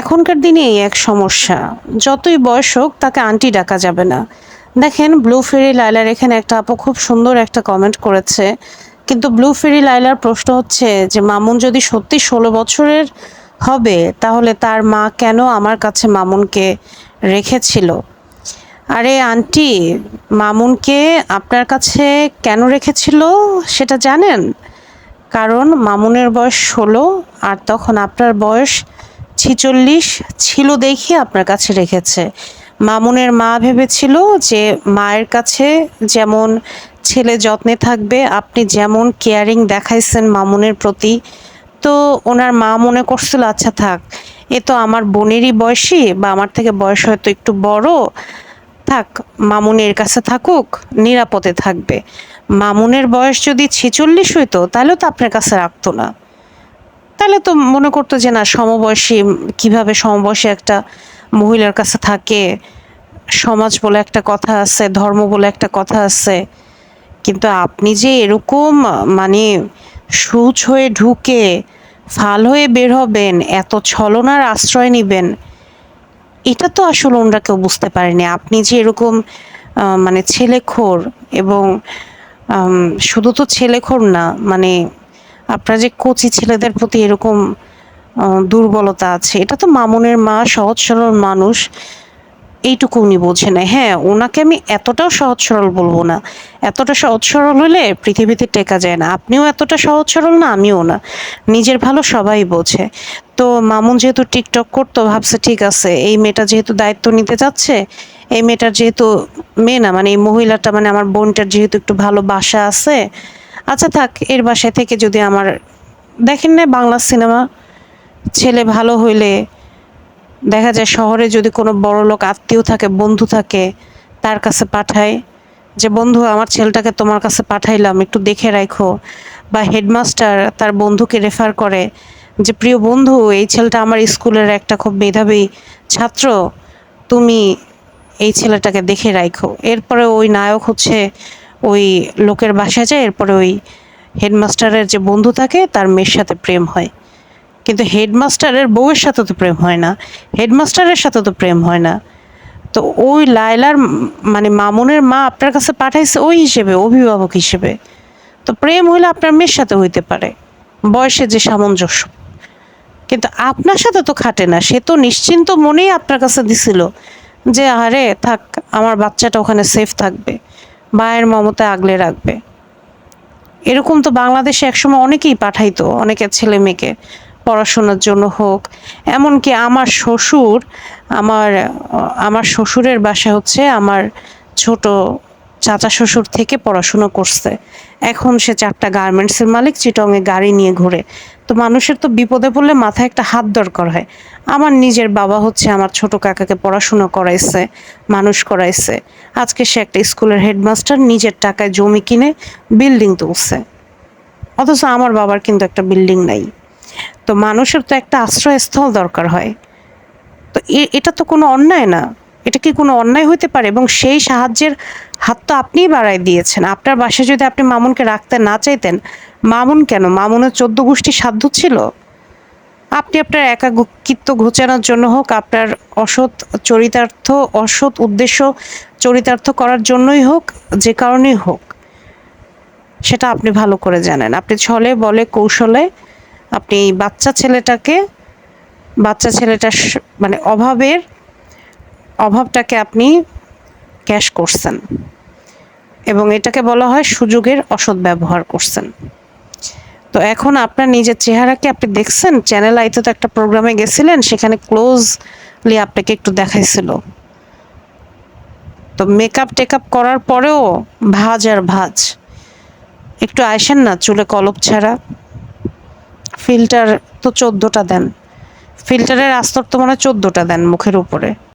এখনকার দিনে এই এক সমস্যা। যতই বয়স হোক, তাকে আন্টি ডাকা যাবে না। দেখেন, ব্লু ফেরি লাইলার এখানে একটা আপু খুব সুন্দর একটা কমেন্ট করেছে। কিন্তু ব্লু ফেরি লাইলার প্রশ্ন হচ্ছে যে, মামুন যদি সত্যি ষোলো বছরের হবে, তাহলে তার মা কেন আমার কাছে মামুনকে রেখেছিল? আরে আন্টি, মামুনকে আপনার কাছে কেন রেখেছিল সেটা জানেন? কারণ মামুনের বয়স ষোলো, আর তখন আপনার বয়স ছিচল্লিশ ছিল দেখে আপনার কাছে রেখেছে। মামুনের মা ভেবেছিল যে মায়ের কাছে যেমন ছেলে যত্নে থাকবে, আপনি যেমন কেয়ারিং দেখাইছেন মামুনের প্রতি, তো ওনার মা মনে করছিল আচ্ছা থাক, এ তো আমার বোনেরই বয়সী বা আমার থেকে বয়স হয়তো একটু বড়, থাক, মামুনের কাছে থাকুক, নিরাপদে থাকবে। মামুনের বয়স যদি ছেচল্লিশ হইতো তাহলেও তো আপনার কাছে রাখতো না। তাহলে তো মনে করতো যে না, সমবয়সী কীভাবে সমবয়সী একটা মহিলার কাছে থাকে, সমাজ বলে একটা কথা আছে, ধর্ম বলে একটা কথা আছে, কিন্তু আপনি যে এরকম মানে সুচ হয়ে ঢুকে, ফাল হয়ে বের হবেন, এত ছলনার আশ্রয় নেবেন, এটা তো আসলে ওনারা কেউ বুঝতে পারেনি। আপনি যে এরকম মানে ছেলেখোর এবং শুধু তো ছেলেখোর না মানে আপনার যে কচি ছেলেদের প্রতি এরকম দুর্বলতা আছে, এটা তো মামুনের মা, সহজ সরল মানুষ, এইটুকু উনি বোঝে না হ্যাঁ ওনাকে আমি এতটাও সহজ সরল বলব না। এতটা সহজ সরল হলে পৃথিবীতে টেকা যায় না। আপনিও এতটা সহজ সরল না, আমিও না। নিজের ভালো সবাই বোঝে। তো মামুন যেহেতু টিকটক করতো, ভাবছে ঠিক আছে, এই মেয়েটা যেহেতু দায়িত্ব নিতে যাচ্ছে, এই মেয়েটার যেহেতু মেয়ে না মানে এই মহিলাটা মানে আমার বোনটার যেহেতু একটু ভালো বাসা আছে আচ্ছা থাক, এর বাসায় থেকে যদি আমার, দেখেন না বাংলা সিনেমা, ছেলে ভালো হইলে দেখা যায় শহরে যদি কোনো বড় লোক আত্মীয় থাকে, বন্ধু থাকে, তার কাছে পাঠায় যে, বন্ধু, আমার ছেলেটাকে তোমার কাছে পাঠাইলাম, একটু দেখে রাখো। বা হেডমাস্টার তার বন্ধুকে রেফার করে যে, প্রিয় বন্ধু, এই ছেলেটা আমার স্কুলের একটা খুব মেধাবী ছাত্র, তুমি এই ছেলেটাকে দেখে রাখো। এরপরে ওই নায়ক হচ্ছে ওই লোকের বাসায় যায়, এরপরে ওই হেডমাস্টারের যে বন্ধু থাকে, তার মেয়ের সাথে প্রেম হয়। কিন্তু হেডমাস্টারের বউয়ের সাথে তো প্রেম হয় না। হেডমাস্টারের সাথে তো প্রেম হয় না। তো ওই লায়লার মানে মামুনের মা আপনার কাছে পাঠাইছে ওই হিসেবে, অভিভাবক হিসেবে। তো প্রেম হইলে আপনার মেয়ের সাথে হইতে পারে। বয়সে যে সামঞ্জস্য। কিন্তু আপনার সাথে তো খাটে না। সে তো নিশ্চিন্ত মনেই আপনার কাছে দিছিল যে, আরে থাক, আমার বাচ্চাটা ওখানে সেফ থাকবে। মায়ের মমতা আগলে রাখবে। এরকম তো বাংলাদেশে একসময় অনেকেই পাঠাইতো অনেকের ছেলে মেয়েকে, পড়াশোনার জন্য হোক। এমনকি আমার শ্বশুর, আমার আমার শ্বশুরের বাসা হচ্ছে আমার ছোট চাচা শ্বশুর থেকে পড়াশুনো করছে। এখন সে চারটা গার্মেন্টসের মালিক, চিটংয়ে গাড়ি নিয়ে ঘুরে। তো মানুষের তো বিপদে পড়লে মাথায় একটা হাত দরকার হয়। আমার নিজের বাবা হচ্ছে আমার ছোট কাকাকে পড়াশুনো করাইছে, মানুষ করাইছে। আজকে সে একটা স্কুলের হেডমাস্টার, নিজের টাকায় জমি কিনে বিল্ডিং তুলছে। অথচ আমার বাবার কিন্তু একটা বিল্ডিং নাই। তো মানুষের তো একটা আশ্রয়স্থল দরকার হয়। তো এটা তো কোনো অন্যায় না। এটা কি কোনো অন্যায় হতে পারে? এবং সেই সাহায্যের হাত তো আপনিই বাড়াই দিয়েছেন। আপনার বাসায় যদি আপনি মামুনকে রাখতে না চাইতেন, মামুন কেন? মামুনের চোদ্দ গোষ্ঠী সাধ্য ছিল? আপনি আপনার একাকিত্ব ঘোচানোর জন্য হোক, আপনার অসৎ চরিতার্থ, অসৎ উদ্দেশ্য চরিতার্থ করার জন্যই হোক, যে কারণেই হোক, সেটা আপনি ভালো করে জানেন। আপনি ছলে বলে কৌশলে আপনি বাচ্চা ছেলেটাকে, বাচ্চা ছেলেটার মানে অভাবের, অভাবটাকে আপনি ক্যাশ করছেন এবং এটাকে বলা হয় সুযোগের অসৎ ব্যবহার করছেন। তো এখন আপনার নিজের চেহারাকে আপনি দেখছেন? চ্যানেল আইতে তো একটা প্রোগ্রামে গেছিলেন, সেখানে ক্লোজলি আপনাকে একটু দেখাইছিল। তো মেকআপ টেকআপ করার পরেও ভাজ আর ভাজ। একটু আসেন না, চুলে কলপ ছাড়া। ফিল্টার তো চোদ্দোটা দেন। ফিল্টারের আস্তর তো মনে হয় চোদ্দোটা দেন মুখের উপরে।